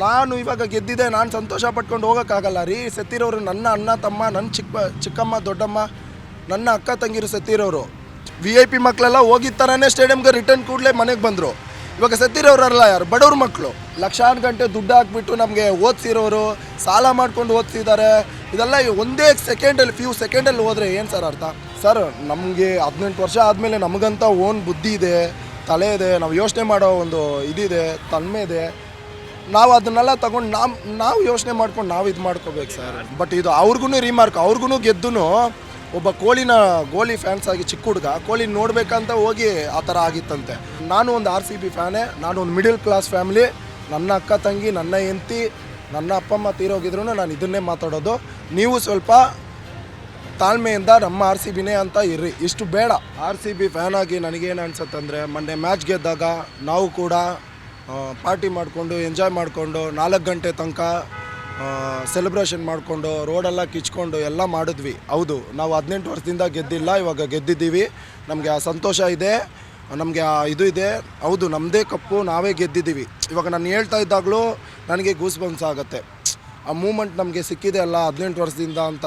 ನಾನು ಇವಾಗ ಗೆದ್ದಿದೆ, ನಾನು ಸಂತೋಷ ಪಟ್ಕೊಂಡು ಹೋಗೋಕ್ಕಾಗಲ್ಲ ರೀ. ಸತ್ತಿರೋರು ನನ್ನ ಅಣ್ಣ, ತಮ್ಮ ನನ್ನ ಚಿಕ್ಕ, ಚಿಕ್ಕಮ್ಮ, ದೊಡ್ಡಮ್ಮ, ನನ್ನ ಅಕ್ಕ, ತಂಗಿರು ಸತ್ತಿರೋರು ವಿ ಐ ಪಿ ಮಕ್ಕಳೆಲ್ಲ ಹೋಗಿದ ಥರನೇ ಸ್ಟೇಡಿಯಮ್ಗೆ ರಿಟರ್ನ್ ಕೂಡಲೇ ಮನೆಗೆ ಬಂದರು. ಇವಾಗ ಸತ್ತಿರೋರಲ್ಲ ಯಾರು? ಬಡವ್ರ ಮಕ್ಕಳು ಲಕ್ಷಾನ್ ಗಂಟೆ ದುಡ್ಡು ಹಾಕ್ಬಿಟ್ಟು ನಮಗೆ ಓದಿಸಿರೋರು, ಸಾಲ ಮಾಡ್ಕೊಂಡು ಓದಿಸಿದ್ದಾರೆ. ಇದೆಲ್ಲ ಒಂದೇ ಸೆಕೆಂಡಲ್ಲಿ ಫ್ಯೂ ಸೆಕೆಂಡಲ್ಲಿ ಹೋದರೆ ಏನು ಸರ್ ಅರ್ಥ? ಸರ್ ನಮಗೆ ಹದಿನೆಂಟು ವರ್ಷ ಆದಮೇಲೆ ನಮಗಂತ ಓನ್ ಬುದ್ಧಿ ಇದೆ, ತಲೆ ಇದೆ, ನಾವು ಯೋಚನೆ ಮಾಡೋ ಒಂದು ಇದಿದೆ, ತನ್ಮೆ ಇದೆ. ನಾವು ಅದನ್ನೆಲ್ಲ ತಗೊಂಡು ನಾವು ನಾವು ಯೋಚನೆ ಮಾಡ್ಕೊಂಡು ನಾವು ಇದು ಮಾಡ್ಕೋಬೇಕು ಸರ್. ಬಟ್ ಇದು ಅವ್ರಿಗೂ ರಿಮಾರ್ಕ್ ಅವ್ರಿಗೂ ಗೆದ್ದು ಒಬ್ಬ ಕೋಳಿನ ಗೋಲಿ ಫ್ಯಾನ್ಸ್ ಆಗಿ ಚಿಕ್ಕ ಹುಡುಗ ಕೋಳಿ ನೋಡಬೇಕಂತ ಹೋಗಿ ಆ ಥರ ಆಗಿತ್ತಂತೆ. ನಾನು ಒಂದು ಆರ್ ಸಿ ಬಿ ಫ್ಯಾನೇ, ನಾನು ಒಂದು ಮಿಡಿಲ್ ಕ್ಲಾಸ್ ಫ್ಯಾಮಿಲಿ ನನ್ನ ಅಕ್ಕ ತಂಗಿ, ನನ್ನ ಹೆಂಡತಿ, ನನ್ನ ಅಪ್ಪ ಅಮ್ಮ ತೀರೋಗಿದ್ರು ನಾನು ಇದನ್ನೇ ಮಾತಾಡೋದು. ನೀವು ಸ್ವಲ್ಪ ತಾಳ್ಮೆಯಿಂದ ನಮ್ಮ ಆರ್ ಸಿ ಬಿನೇ ಅಂತ ಇರ್ರಿ. ಇಷ್ಟು ಬೇಡ. ಆರ್ ಸಿ ಬಿ ಫ್ಯಾನ್ ಆಗಿ ನನಗೇನು ಅನ್ಸುತ್ತಂದರೆ, ಮೊನ್ನೆ ಮ್ಯಾಚ್ ಗೆದ್ದಾಗ ನಾವು ಕೂಡ ಪಾರ್ಟಿ ಮಾಡಿಕೊಂಡು ಎಂಜಾಯ್ ಮಾಡಿಕೊಂಡು, ನಾಲ್ಕು ಗಂಟೆ ತನಕ ಸೆಲೆಬ್ರೇಷನ್ ಮಾಡಿಕೊಂಡು ರೋಡೆಲ್ಲ ಕಿಚ್ಕೊಂಡು ಎಲ್ಲ ಮಾಡಿದ್ವಿ. ಹೌದು, ನಾವು ಹದಿನೆಂಟು ವರ್ಷದಿಂದ ಗೆದ್ದಿಲ್ಲ, ಇವಾಗ ಗೆದ್ದಿದ್ದೀವಿ. ನಮಗೆ ಆ ಸಂತೋಷ ಇದೆ, ನಮಗೆ ಆ ಇದು ಇದೆ. ಹೌದು ನಮ್ಮದೇ ಕಪ್ಪು, ನಾವೇ ಗೆದ್ದಿದ್ದೀವಿ. ಇವಾಗ ನಾನು ಹೇಳ್ತಾ ಇದ್ದಾಗಲೂ ನನಗೆ ಗೂಸ್ ಬಂಸ್ ಆಗುತ್ತೆ. ಆ ಮೂಮೆಂಟ್ ನಮಗೆ ಸಿಕ್ಕಿದೆ ಅಲ್ಲ, ಹದಿನೆಂಟು ವರ್ಷದಿಂದ ಅಂತ.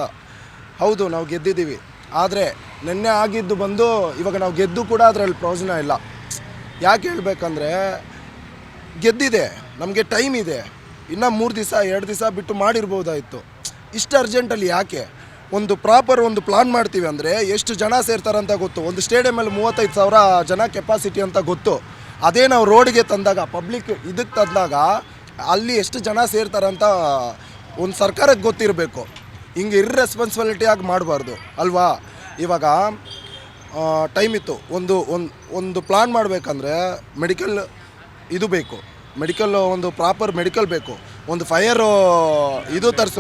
ಹೌದು, ನಾವು ಗೆದ್ದಿದ್ದೀವಿ. ಆದರೆ, ನಿನ್ನೆ ಆಗಿದ್ದು ಬಂದು, ಇವಾಗ ನಾವು ಗೆದ್ದು ಕೂಡ ಅದರಲ್ಲಿ ಪ್ರಯೋಜನ ಇಲ್ಲ. ಯಾಕೆ ಹೇಳ್ಬೇಕಂದ್ರೆ ಗೆದ್ದಿದೆ, ನಮಗೆ ಟೈಮ್ ಇದೆ. ಇನ್ನೂ ಮೂರು ದಿವಸ, ಎರಡು ದಿವಸ ಬಿಟ್ಟು ಮಾಡಿರ್ಬೋದಾಯಿತು. ಇಷ್ಟು ಅರ್ಜೆಂಟಲ್ಲಿ ಯಾಕೆ? ಒಂದು ಪ್ರಾಪರ್ ಒಂದು ಪ್ಲಾನ್ ಮಾಡ್ತೀವಿ ಅಂದರೆ ಎಷ್ಟು ಜನ ಸೇರ್ತಾರಂತ ಗೊತ್ತು. ಒಂದು ಸ್ಟೇಡಿಯಮಲ್ಲಿ ಮೂವತ್ತೈದು ಸಾವಿರ ಜನ ಕೆಪಾಸಿಟಿ ಅಂತ ಗೊತ್ತು. ಅದೇ ನಾವು ರೋಡ್ಗೆ ತಂದಾಗ ಪಬ್ಲಿಕ್ ಇದಕ್ಕೆ ತಂದಾಗ ಅಲ್ಲಿ ಎಷ್ಟು ಜನ ಸೇರ್ತಾರಂತ ಒಂದು ಸರ್ಕಾರಕ್ಕೆ ಗೊತ್ತಿರಬೇಕು. ಹಿಂಗೆ ಇರ್ರೆಸ್ಪಾನ್ಸಿಬಿಲಿಟಿ ಆಗಿ ಮಾಡಬಾರ್ದು, ಅಲ್ವಾ? ಇವಾಗ ಟೈಮ್ ಇತ್ತು. ಒಂದು ಒಂದು ಒಂದು ಪ್ಲಾನ್ ಮಾಡಬೇಕಂದ್ರೆ ಮೆಡಿಕಲ್ ಇದು ಬೇಕು. ಮೆಡಿಕಲ್ ಒಂದು ಪ್ರಾಪರ್ ಮೆಡಿಕಲ್ ಬೇಕು. ಒಂದು ಫೈರ್ ಇದು ತರಿಸ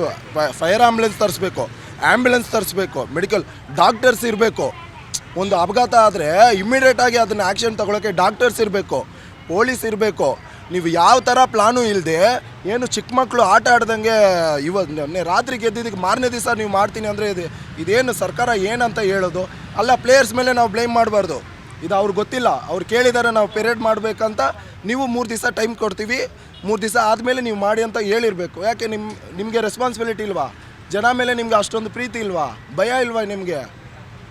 ಫೈರ್ ಆ್ಯಂಬುಲೆನ್ಸ್ ತರಿಸ್ಬೇಕು. ಆ್ಯಂಬುಲೆನ್ಸ್ ತರಿಸ್ಬೇಕು. ಮೆಡಿಕಲ್ ಡಾಕ್ಟರ್ಸ್ ಇರಬೇಕು. ಒಂದು ಅಪಘಾತ ಆದರೆ ಇಮ್ಮಿಡಿಯೇಟಾಗಿ ಅದನ್ನು ಆ್ಯಕ್ಷನ್ ತಗೊಳ್ಳೋಕ್ಕೆ ಡಾಕ್ಟರ್ಸ್ ಇರಬೇಕು. ಪೊಲೀಸ್ ಇರಬೇಕು. ನೀವು ಯಾವ ಥರ ಪ್ಲಾನು ಇಲ್ಲದೆ ಏನು ಚಿಕ್ಕ ಮಕ್ಕಳು ಆಟ ಆಡ್ದಂಗೆ ಇವ ರಾತ್ರಿ ಗೆದ್ದಿದ್ದಕ್ಕೆ ಮಾರನೇ ದಿವಸ ನೀವು ಮಾಡ್ತೀನಿ ಅಂದರೆ ಇದು, ಇದೇನು ಸರ್ಕಾರ ಏನಂತ ಹೇಳೋದು? ಅಲ್ಲ ಪ್ಲೇಯರ್ಸ್ ಮೇಲೆ ನಾವು ಬ್ಲೇಮ್ ಮಾಡಬಾರ್ದು. ಇದು ಅವ್ರಿಗೆ ಗೊತ್ತಿಲ್ಲ. ಅವ್ರು ಕೇಳಿದ್ದಾರೆ ನಾವು ಪೆರೇಡ್ ಮಾಡಬೇಕಂತ. ನೀವು ಮೂರು ದಿವಸ ಟೈಮ್ ಕೊಡ್ತೀವಿ. ಮೂರು ದಿವಸ ಆದಮೇಲೆ ನೀವು ಮಾಡಿ ಅಂತ ಹೇಳಿರಬೇಕು. ಯಾಕೆ ನಿಮ್ಮ ನಿಮಗೆ ರೆಸ್ಪಾನ್ಸಿಬಿಲಿಟಿ ಇಲ್ವಾ? ಜನ ಮೇಲೆ ನಿಮ್ಗೆ ಅಷ್ಟೊಂದು ಪ್ರೀತಿ ಇಲ್ವಾ? ಭಯ ಇಲ್ವಾ ನಿಮಗೆ?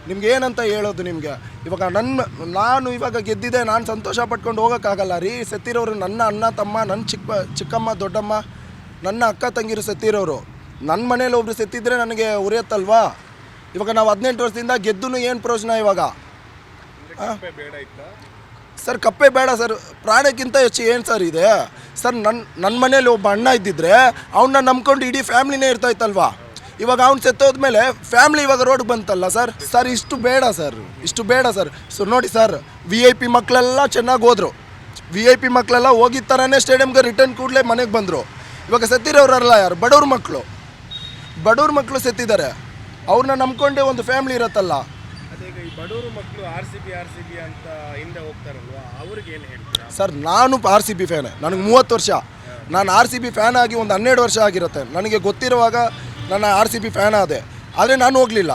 ನಿಮ್ಗೆ ಏನಂತ ಹೇಳೋದು ನಿಮಗೆ? ಇವಾಗ ನನ್ನ, ನಾನು ಇವಾಗ ಗೆದ್ದಿದೆ, ನಾನು ಸಂತೋಷ ಪಟ್ಕೊಂಡು ಹೋಗೋಕ್ಕಾಗಲ್ಲ. ರೀ, ಸತ್ತಿರೋರು ನನ್ನ ಅಣ್ಣ, ತಮ್ಮ ನನ್ನ ಚಿಕ್ಕ, ಚಿಕ್ಕಮ್ಮ, ದೊಡ್ಡಮ್ಮ, ನನ್ನ ಅಕ್ಕ, ತಂಗಿರು ಸತ್ತಿರೋರು. ನನ್ನ ಮನೇಲಿ ಒಬ್ರು ಸತ್ತಿದ್ರೆ ನನಗೆ ಉರಿಯತ್ತಲ್ವಾ? ಇವಾಗ ನಾವು ಹದಿನೆಂಟು ವರ್ಷದಿಂದ ಗೆದ್ದು ಏನು ಪ್ರಯೋಜನ ಇವಾಗ? ಸರ್, ಕಪ್ಪೆ ಬೇಡ ಸರ್. ಪ್ರಾಣಕ್ಕಿಂತ ಹೆಚ್ಚು ಏನು ಸರ್ ಇದೆ? ಸರ್ ನನ್ನ ನನ್ನ ಮನೇಲಿ ಒಬ್ಬ ಅಣ್ಣ ಇದ್ದಿದ್ರೆ ಅವನ್ನ ನಂಬ್ಕೊಂಡು ಇಡೀ ಫ್ಯಾಮ್ಲಿನೇ ಇರ್ತಾ ಇತ್ತಲ್ವಾ? ಇವಾಗ ಅವ್ನು ಸತ್ತೋದ್ಮೇಲೆ ಫ್ಯಾಮ್ಲಿ ಇವಾಗ ರೋಡ್ಗೆ ಬಂತಲ್ಲ ಸರ್? ಸರ್, ಇಷ್ಟು ಬೇಡ ಸರ್. ಇಷ್ಟು ಬೇಡ ಸರ್. ಸೊ, ನೋಡಿ ಸರ್ ವಿ ಐ ಪಿ ಮಕ್ಕಳೆಲ್ಲ ಚೆನ್ನಾಗಿ ಹೋದರು. ವಿ ಐ ಪಿ ಮಕ್ಕಳೆಲ್ಲ ಹೋಗಿದ ಥರನೇ ಸ್ಟೇಡಿಯಮ್ಗೆ ರಿಟರ್ನ್ ಕೂಡಲೇ ಮನೆಗೆ ಬಂದರು. ಇವಾಗ ಸತ್ತಿರೋರಲ್ಲ ಯಾರು? ಬಡವ್ರ ಮಕ್ಕಳು ಬಡವ್ರ ಮಕ್ಕಳು ಸತ್ತಿದ್ದಾರೆ. ಅವ್ರನ್ನ ನಂಬ್ಕೊಂಡೇ ಒಂದು ಫ್ಯಾಮ್ಲಿ ಇರತ್ತಲ್ಲ. ಅದೇ ಈಗ ಈ ಬಡವರು ಮಕ್ಕಳು R C B R C B ಅಂತ ಹಿಂದೆ ಹೋಗ್ತಾರಲ್ವಾ? ಅವ್ರಿಗೆ ಏನು ಹೇಳ್ತೀರಾ? ಸರ್ ನಾನು ಆರ್ ಸಿ ಬಿ ಫ್ಯಾನೇ. ನನಗೆ ಮೂವತ್ತು ವರ್ಷ. ನಾನು ಆರ್ ಸಿ ಬಿ ಫ್ಯಾನ್ ಆಗಿ ಒಂದು ಹನ್ನೆರಡು ವರ್ಷ ಆಗಿರುತ್ತೆ. ನನಗೆ ಗೊತ್ತಿರುವಾಗ ನನ್ನ ಆರ್ ಸಿ ಬಿ ಫ್ಯಾನ್ ಆದೆ. ಆದರೆ ನಾನು ಹೋಗಲಿಲ್ಲ.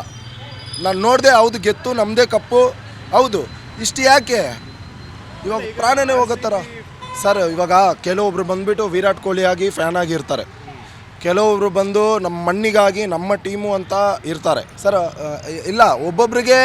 ನಾನು ನೋಡಿದೆ ಹೌದು ಗೆತ್ತು ನಮ್ಮದೇ ಕಪ್ಪು. ಹೌದು ಇಷ್ಟು ಯಾಕೆ? ಇವಾಗ ಪ್ರಾಣನೇ ಹೋಗೋ ಥರ. ಸರ್ ಇವಾಗ ಕೆಲವೊಬ್ರು ಬಂದುಬಿಟ್ಟು ವಿರಾಟ್ ಕೊಹ್ಲಿ ಆಗಿ ಫ್ಯಾನ್ ಆಗಿರ್ತಾರೆ. ಕೆಲವೊಬ್ರು ಬಂದು ನಮ್ಮ ಮಣ್ಣಿಗಾಗಿ, ನಮ್ಮ ಟೀಮು ಅಂತ ಇರ್ತಾರೆ. ಸರ್ ಇಲ್ಲ ಒಬ್ಬೊಬ್ಬರಿಗೆ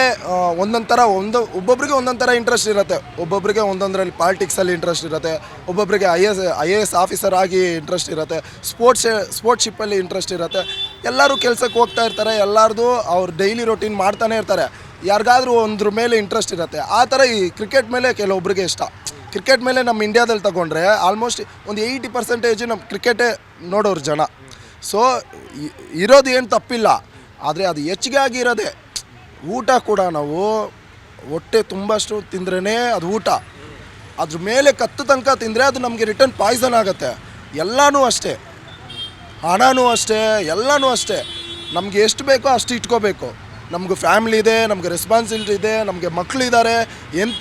ಒಂದೊಂದು ಥರ ಒಂದು ಒಬ್ಬೊಬ್ಬರಿಗೆ ಒಂದೊಂಥರ ಥರ ಇಂಟ್ರೆಸ್ಟ್ ಇರುತ್ತೆ. ಒಬ್ಬೊಬ್ಬರಿಗೆ ಒಂದೊಂದರಲ್ಲಿ ಪಾಲಿಟಿಕ್ಸಲ್ಲಿ ಇಂಟ್ರೆಸ್ಟ್ ಇರುತ್ತೆ. ಒಬ್ಬೊಬ್ಬರಿಗೆ I S I A S officer ಆಗಿ ಇಂಟ್ರೆಸ್ಟ್ ಇರುತ್ತೆ. ಸ್ಪೋರ್ಟ್ಸ್ ಸ್ಪೋರ್ಟ್ಶಿಪ್ಪಲ್ಲಿ ಇಂಟ್ರೆಸ್ಟ್ ಇರುತ್ತೆ. ಎಲ್ಲರೂ ಕೆಲಸಕ್ಕೆ ಹೋಗ್ತಾ ಇರ್ತಾರೆ. ಎಲ್ಲರದು ಅವ್ರು ಡೈಲಿ ರೊಟೀನ್ ಮಾಡ್ತಾನೆ ಇರ್ತಾರೆ. ಯಾರಿಗಾದ್ರೂ ಒಂದ್ರ ಮೇಲೆ ಇಂಟ್ರೆಸ್ಟ್ ಇರುತ್ತೆ. ಆ ಥರ ಈ ಕ್ರಿಕೆಟ್ ಮೇಲೆ ಕೆಲವೊಬ್ಬರಿಗೆ ಇಷ್ಟ. ಕ್ರಿಕೆಟ್ ಮೇಲೆ ನಮ್ಮ ಇಂಡಿಯಾದಲ್ಲಿ ತಗೊಂಡ್ರೆ ಆಲ್ಮೋಸ್ಟ್ ಒಂದು ಏಯ್ಟಿ ಪರ್ಸೆಂಟೇಜ್ ನಮ್ಮ ಕ್ರಿಕೆಟೇ ನೋಡೋರು ಜನ. ಸೊ ಇರೋದು ಏನು ತಪ್ಪಿಲ್ಲ. ಆದರೆ ಅದು ಹೆಚ್ಚಿಗೆ ಆಗಿರೋದೆ ಊಟ ಕೂಡ ನಾವು ಹೊಟ್ಟೆ ತುಂಬಷ್ಟು ತಿಂದ್ರೇ ಅದು ಊಟ. ಅದ್ರ ಮೇಲೆ ಕತ್ತು ತನಕ ತಿಂದರೆ ಅದು ನಮಗೆ ರಿಟರ್ನ್ ಪಾಯ್ಸನ್ ಆಗುತ್ತೆ. ಎಲ್ಲನೂ ಅಷ್ಟೇ. ಹಣನೂ ಅಷ್ಟೇ, ಎಲ್ಲನೂ ಅಷ್ಟೇ. ನಮಗೆ ಎಷ್ಟು ಬೇಕೋ ಅಷ್ಟು ಇಟ್ಕೋಬೇಕು. ನಮಗೆ ಫ್ಯಾಮಿಲಿ ಇದೆ, ನಮಗೆ ರೆಸ್ಪಾನ್ಸಿಬಿಲಿಟಿ ಇದೆ, ನಮಗೆ ಮಕ್ಕಳಿದ್ದಾರೆ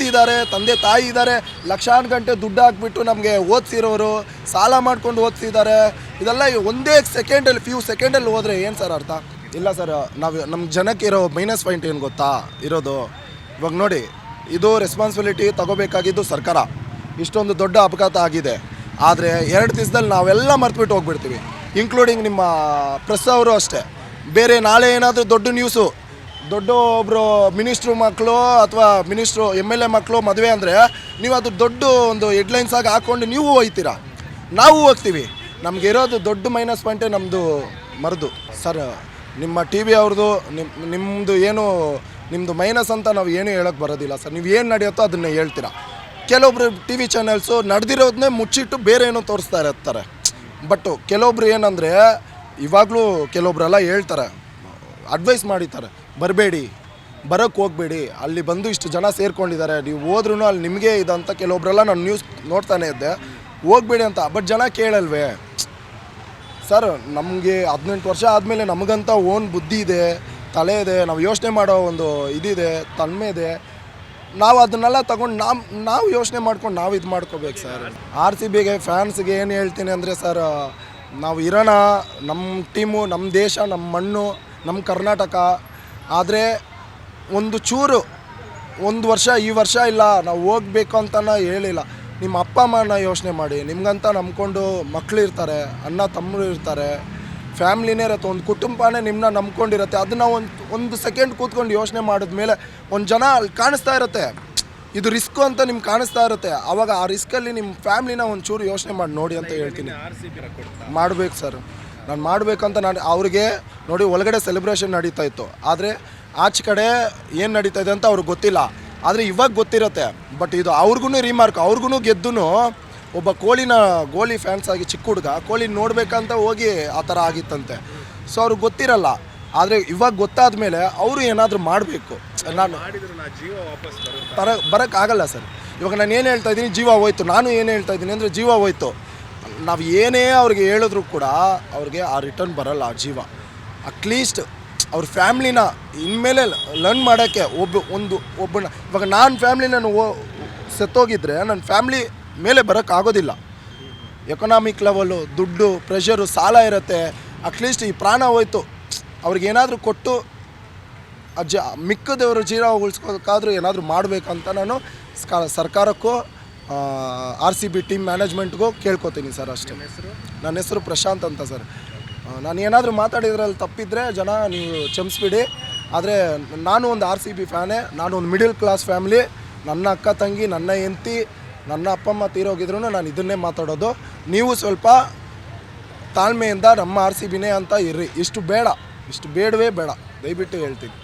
ಇದ್ದಾರೆ ತಂದೆ ತಾಯಿ ಇದ್ದಾರೆ ಲಕ್ಷಾನು ಗಂಟೆ ದುಡ್ಡು ಹಾಕ್ಬಿಟ್ಟು ನಮಗೆ ಓದಿಸಿರೋರು, ಸಾಲ ಮಾಡ್ಕೊಂಡು ಓದಿಸಿದ್ದಾರೆ. ಇದೆಲ್ಲ ಒಂದೇ ಸೆಕೆಂಡಲ್ಲಿ ಫ್ಯೂ ಸೆಕೆಂಡಲ್ಲಿ ಹೋದರೆ ಏನು ಸರ್ ಅರ್ಥ? ಇಲ್ಲ ಸರ್, ನಾವು ನಮ್ಮ ಜನಕ್ಕೆ ಇರೋ ಮೈನಸ್ ಪಾಯಿಂಟ್ ಏನು ಗೊತ್ತಾ? ಇರೋದು, ಇವಾಗ ನೋಡಿ, ಇದು ರೆಸ್ಪಾನ್ಸಿಬಿಲಿಟಿ ತಗೋಬೇಕಾಗಿದ್ದು ಸರ್ಕಾರ. ಇಷ್ಟೊಂದು ದೊಡ್ಡ ಅಪಘಾತ ಆಗಿದೆ. ಆದರೆ ಎರಡು ದಿವಸದಲ್ಲಿ ನಾವೆಲ್ಲ ಮರ್ತುಬಿಟ್ಟು ಹೋಗ್ಬಿಡ್ತೀವಿ. ಇನ್ಕ್ಲೂಡಿಂಗ್ ನಿಮ್ಮ, ಪ್ರೆಸ್ ಅವರು ಅಷ್ಟೇ. ಬೇರೆ ನಾಳೆ ಏನಾದರೂ ದೊಡ್ಡ ನ್ಯೂಸು ದೊಡ್ಡ ಒಬ್ಬರು ಮಿನಿಸ್ಟ್ರು ಮಕ್ಕಳು ಅಥವಾ ಮಿನಿಸ್ಟ್ರು ಎಂ ಎಲ್ ಎ ಮಕ್ಕಳು ಮದುವೆ ಅಂದರೆ, ನೀವು ಅದು ದೊಡ್ಡ ಒಂದು ಹೆಡ್ಲೈನ್ಸ್ ಆಗಿ ಹಾಕ್ಕೊಂಡು ನೀವು ಹೋಗ್ತೀರಾ ನಾವು ಹೋಗ್ತೀವಿ. ನಮ್ಗೆ ಇರೋದು ದೊಡ್ಡ ಮೈನಸ್ ಪಾಯಿಂಟೇ ನಮ್ಮದು ಮರದು. ಸರ್ ನಿಮ್ಮ ಟಿ ವಿ ಅವ್ರದ್ದು ನಿಮ್ಮ ನಿಮ್ಮದು ಏನು ನಿಮ್ಮದು ಮೈನಸ್ ಅಂತ ನಾವು ಏನು ಹೇಳೋಕ್ಕೆ ಬರೋದಿಲ್ಲ ಸರ್ ನೀವು ಏನು ನಡೆಯುತ್ತೋ ಅದನ್ನೇ ಹೇಳ್ತೀರಾ. ಕೆಲವೊಬ್ರು ಟಿ ವಿ ಚಾನೆಲ್ಸು ನಡೆದಿರೋದನ್ನೇ ಮುಚ್ಚಿಟ್ಟು ಬೇರೆ ಏನೋ ತೋರಿಸ್ತಾ ಇರ್ತಾರೆ. ಬಟ್ ಕೆಲವೊಬ್ರು ಏನಂದರೆ, ಇವಾಗಲೂ ಕೆಲವೊಬ್ರೆಲ್ಲ ಹೇಳ್ತಾರೆ ಅಡ್ವೈಸ್ ಮಾಡಿದ್ದಾರೆ ಬರಬೇಡಿ ಬರೋಕ್ಕೆ ಹೋಗಬೇಡಿ, ಅಲ್ಲಿ ಬಂದು ಇಷ್ಟು ಜನ ಸೇರ್ಕೊಂಡಿದ್ದಾರೆ, ನೀವು ಹೋದ್ರೂ ಅಲ್ಲಿ ನಿಮಗೆ ಇದಂತ ಕೆಲವೊಬ್ರೆಲ್ಲ ನಾನು ನ್ಯೂಸ್ ನೋಡ್ತಾನೆ ಇದ್ದೆ. ಹೋಗ್ಬೇಡಿ ಅಂತ ಬಟ್ ಜನ ಕೇಳಲ್ವೇ? ಸರ್, ನಮಗೆ ಹದಿನೆಂಟು ವರ್ಷ ಆದಮೇಲೆ ನಮಗಂತ ಓನ್ ಬುದ್ಧಿ ಇದೆ, ತಲೆ ಇದೆ, ನಾವು ಯೋಚನೆ ಮಾಡೋ ಒಂದು ಇದಿದೆ, ತನ್ಮೆ ಇದೆ. ನಾವು ಅದನ್ನೆಲ್ಲ ತಗೊಂಡು ನಾವು ನಾವು ಯೋಚನೆ ಮಾಡ್ಕೊಂಡು ನಾವು ಇದು ಮಾಡ್ಕೋಬೇಕು ಸರ್. ಆರ್ ಸಿ ಬಿಗೆ ಫ್ಯಾನ್ಸ್ಗೆ ಏನು ಹೇಳ್ತೀನಿ ಅಂದರೆ ಸರ್, ನಾವು ಇರೋಣ ನಮ್ಮ ಟೀಮು ನಮ್ಮ ದೇಶ ನಮ್ಮ ಮಣ್ಣು ನಮ್ಮ ಕರ್ನಾಟಕ. ಆದರೆ ಒಂದು ಚೂರು, ಒಂದು ವರ್ಷ, ಈ ವರ್ಷ ಇಲ್ಲ, ನಾವು ಹೋಗ್ಬೇಕು ಅಂತ ಹೇಳಿಲ್ಲ. ನಿಮ್ಮ ಅಪ್ಪ ಅಮ್ಮನ ಯೋಚನೆ ಮಾಡಿ. ನಿಮ್ಗಂತ ನಂಬ್ಕೊಂಡು ಮಕ್ಳು ಇರ್ತಾರೆ, ಅಣ್ಣ ತಮ್ಮರು ಇರ್ತಾರೆ, ಫ್ಯಾಮ್ಲಿನೇ ಇರುತ್ತೆ, ಒಂದು ಕುಟುಂಬನೇ ನಿಮ್ಮನ್ನ ನಂಬ್ಕೊಂಡಿರುತ್ತೆ, ಅದನ್ನ ಒಂದು ಒಂದು ಸೆಕೆಂಡ್ ಕೂತ್ಕೊಂಡು ಯೋಚನೆ ಮಾಡಿದ್ಮೇಲೆ ಒಂದು ಜನ ಅಲ್ಲಿ ಕಾಣಿಸ್ತಾ ಇರುತ್ತೆ. ಇದು ರಿಸ್ಕು ಅಂತ ನಿಮ್ಗೆ ಕಾಣಿಸ್ತಾ ಇರುತ್ತೆ. ಆವಾಗ ಆ ರಿಸ್ಕಲ್ಲಿ ನಿಮ್ಮ ಫ್ಯಾಮ್ಲಿನ ಒಂದು ಚೂರು ಯೋಚನೆ ಮಾಡಿ ನೋಡಿ ಅಂತ ಹೇಳ್ತೀನಿ. ಮಾಡಬೇಕು ಸರ್. ನಾನು ಮಾಡಬೇಕಂತ ನಾನು, ಅವ್ರಿಗೆ ನೋಡಿ ಒಳಗಡೆ ಸೆಲೆಬ್ರೇಷನ್ ನಡೀತಾ ಇತ್ತು. ಆದರೆ ಆಚೆ ಕಡೆ ಏನು ನಡೀತಾ ಇದೆ ಅಂತ ಅವ್ರಿಗೆ ಗೊತ್ತಿಲ್ಲ. ಆದರೆ ಇವಾಗ ಗೊತ್ತಿರುತ್ತೆ. ಬಟ್ ಇದು ಅವ್ರಿಗೂ ರಿಮಾರ್ಕ್ ಅವ್ರಿಗೂ ಗೆದ್ದು ಒಬ್ಬ ಕೋಳಿನ ಗೋಲಿ ಫ್ಯಾನ್ಸ್ ಆಗಿ ಚಿಕ್ಕ ಹುಡುಗ ಕೋಳಿ ನೋಡಬೇಕಂತ ಹೋಗಿ ಆ ಥರ ಆಗಿತ್ತಂತೆ. ಸೊ ಅವ್ರಿಗೆ ಗೊತ್ತಿರಲ್ಲ. ಆದರೆ ಇವಾಗ ಗೊತ್ತಾದ ಮೇಲೆ ಅವರು ಏನಾದರೂ ಮಾಡಬೇಕು. ನಾನು ಮಾಡಿದ್ರು ನಾ ಜೀವ ವಾಪಸ್ ಬರುತ್ತೆ? ಬರ ಬರೋಕ್ಕಾಗಲ್ಲ ಸರ್. ಇವಾಗ ನಾನು ಏನು ಹೇಳ್ತಾ ಇದ್ದೀನಿ ಜೀವ ಹೋಯ್ತು. ನಾನು ಏನು ಹೇಳ್ತಾ ಇದ್ದೀನಿ ಅಂದರೆ ಜೀವ ಹೋಯ್ತು. ನಾವು ಏನೇ ಅವ್ರಿಗೆ ಹೇಳಿದ್ರು ಕೂಡ ಅವ್ರಿಗೆ ಆ ರಿಟರ್ನ್ ಬರಲ್ಲ ಆ ಜೀವ. ಅಟ್ಲೀಸ್ಟ್ ಅವ್ರ ಫ್ಯಾಮ್ಲಿನ ಇನ್ಮೇಲೆ ಲರ್ನ್ ಮಾಡೋಕ್ಕೆ ಒಬ್ಬ ಒಂದು ಒಬ್ಬನ ಇವಾಗ ನಾನು ಫ್ಯಾಮ್ಲಿ ನಾನು ಓ ಸತ್ತೋಗಿದ್ರೆ ನನ್ನ ಫ್ಯಾಮ್ಲಿ ಮೇಲೆ ಬರೋಕ್ಕಾಗೋದಿಲ್ಲ ಎಕನಾಮಿಕ್ ಲೆವೆಲು ದುಡ್ಡು ಪ್ರೆಷರು ಸಾಲ ಇರುತ್ತೆ. ಅಟ್ಲೀಸ್ಟ್ ಈ ಪ್ರಾಣ ಹೋಯ್ತು. ಅವ್ರಿಗೇನಾದರೂ ಕೊಟ್ಟು ಅಜ್ಜ ಮಿಕ್ಕದವರು ಜೀವ ಉಳಿಸ್ಕೋದಕ್ಕಾದರೂ ಏನಾದರೂ ಮಾಡಬೇಕಂತ ನಾನು ಸರ್ಕಾರಕ್ಕೂ ಆರ್ ಸಿ ಬಿ ಟೀಮ್ ಮ್ಯಾನೇಜ್ಮೆಂಟ್ಗೂ ಕೇಳ್ಕೊತೀನಿ ಸರ್ ಅಷ್ಟೇ. ನನ್ನ ಹೆಸರು ಪ್ರಶಾಂತ್ ಅಂತ ಸರ್. ನಾನು ಏನಾದರೂ ಮಾತಾಡಿದ್ರಲ್ಲಿ ತಪ್ಪಿದ್ರೆ ಜನ ನೀವು ಕ್ಷಮಿಸ್ಬಿಡಿ. ಆದರೆ ನಾನು ಒಂದು ಆರ್ ಸಿ ಬಿ ಫ್ಯಾನೇ, ನಾನು ಒಂದು ಮಿಡಿಲ್ ಕ್ಲಾಸ್ ಫ್ಯಾಮಿಲಿ ನನ್ನ ಅಕ್ಕ ತಂಗಿ, ನನ್ನ ಹೆಂಡತಿ, ನನ್ನ ಅಪ್ಪ, ಅಮ್ಮ ತೀರೋಗಿದ್ರು ನಾನು ಇದನ್ನೇ ಮಾತಾಡೋದು. ನೀವು ಸ್ವಲ್ಪ ತಾಳ್ಮೆಯಿಂದ ನಮ್ಮ ಆರ್ ಸಿ ಬಿನೇ ಅಂತ ಇರ್ರಿ. ಇಷ್ಟು ಬೇಡ, ಇಷ್ಟು ಬೇಡವೇ ಬೇಡ. ದಯವಿಟ್ಟು ಹೇಳ್ತೀನಿ.